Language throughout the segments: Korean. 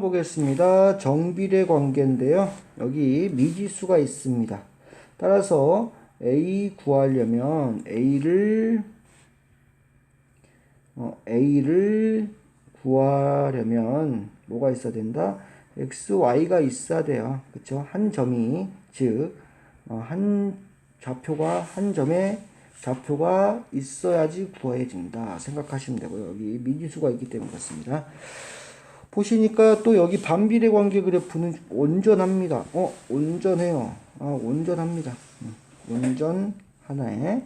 보겠습니다. 정비례 관계인데요. 여기 미지수가 있습니다. 따라서 A 구하려면 A를 어, A를 구하려면 뭐가 있어야 된다? X, Y가 있어야 돼요. 그쵸? 한 점이 즉, 어, 한 좌표가 한 점에 좌표가 있어야지 구해진다 생각하시면 되고요. 여기 미지수가 있기 때문에 그렇습니다. 보시니까 또 여기 반비례 관계 그래프는 온전합니다. 어, 온전해요. 아, 온전합니다. 음, 온전 하나에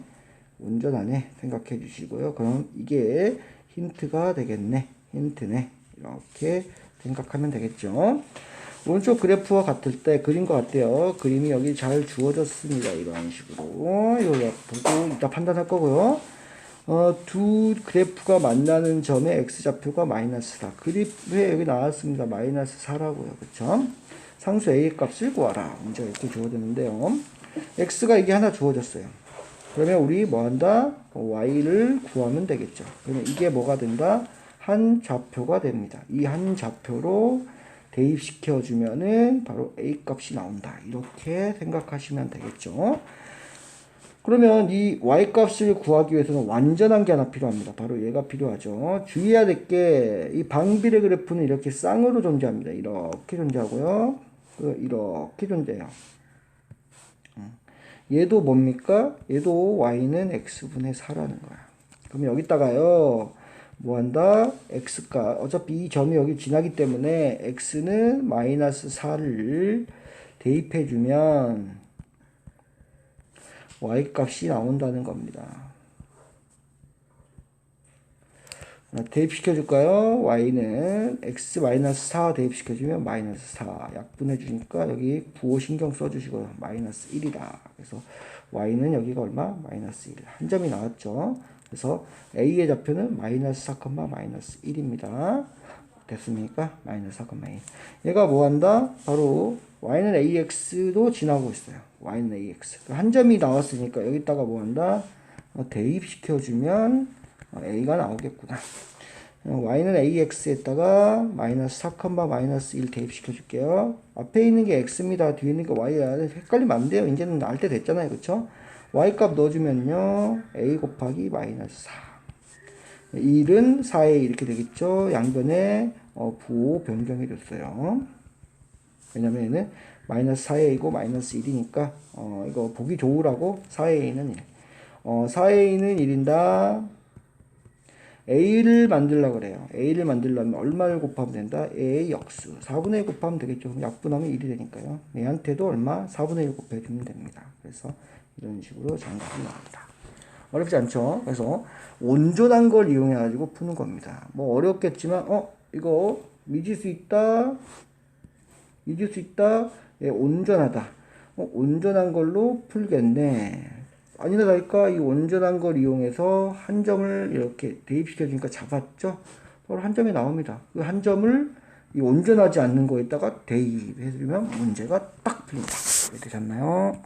온전하네 생각해 주시고요. 그럼 이게 힌트가 되겠네. 힌트네. 이렇게 생각하면 되겠죠. 오른쪽 그래프와 같을 때 그린 것 같아요. 그림이 여기 잘 주어졌습니다. 이런 식으로. 이거 보고 이따 판단할 거고요. 어, 두 그래프가 만나는 점의 x좌표가 마이너스 4. 그래프에 여기 나왔습니다. 마이너스 4라고요. 그쵸? 상수 a 값을 구하라. 문제가 이렇게 주어졌는데요. x가 이게 하나 주어졌어요. 그러면 우리 뭐 한다? y를 구하면 되겠죠. 그러면 이게 뭐가 된다? 한 좌표가 됩니다. 이 한 좌표로 대입시켜 주면은 바로 a 값이 나온다. 이렇게 생각하시면 되겠죠. 그러면 이 y 값을 구하기 위해서는 완전한 게 하나 필요합니다. 바로 얘가 필요하죠. 주의해야 될 게 이 방비례 그래프는 이렇게 쌍으로 존재합니다. 이렇게 존재하고요. 그 이렇게 존재해요. 음. 얘도 뭡니까? 얘도 y는 x분의 4라는 거야. 그럼 여기다가요. 뭐 한다? x가 어차피 이 점이 여기 지나기 때문에 x는 마이너스 4를 대입해 주면 y 값이 나온다는 겁니다. 대입시켜 줄까요? y는 x 마이너스 4 대입시켜 주면 마이너스 4 약분해 주니까 여기 부호 신경 써 주시고요. 마이너스 1이다. 그래서 y는 여기가 얼마? 마이너스 1. 한 점이 나왔죠. 그래서 a의 좌표는 마이너스 4, 마이너스 1입니다. 됐습니까? 마이너스 4,1. 얘가 뭐 한다? 바로 y는 ax도 지나고 있어요. y는 ax. 한 점이 나왔으니까 여기다가 뭐 한다? 어, 대입시켜주면 어, a가 나오겠구나. 어, y는 ax에다가 마이너스 4, 마이너스 1 대입시켜줄게요. 앞에 있는 게 x입니다. 뒤에 있는 게 y야. 헷갈리면 안 돼요. 이제는 알 때 됐잖아요. 그쵸? y 값 넣어주면요. a 곱하기 마이너스 4. 1은 4에 이렇게 되겠죠. 양변에 어, 부호 변경해 줬어요. 왜냐면 얘는 마이너스 4a이고 마이너스 1이니까 어, 이거 보기 좋으라고 4a는 1. 어, 4a는 1인다. a를 만들려고 그래요. a를 만들려면 얼마를 곱하면 된다? a의 역수. 4분의 1 곱하면 되겠죠. 약분하면 1이 되니까요. 얘한테도 얼마? 4분의 1 곱해주면 됩니다. 그래서 이런 식으로 정답이 나옵니다. 어렵지 않죠? 그래서 온전한 걸 이용해 가지고 푸는 겁니다. 뭐 어렵겠지만 어 이거 미지수 있다. 미지수 있다. 예, 온전하다. 어, 온전한 걸로 풀겠네. 아니나 다를까 이 온전한 걸 이용해서 한 점을 이렇게 대입시켜 주니까 잡았죠. 바로 한 점이 나옵니다. 그 한 점을 이 온전하지 않는 거에다가 대입해 주면 문제가 딱 풀립니다. 되셨나요?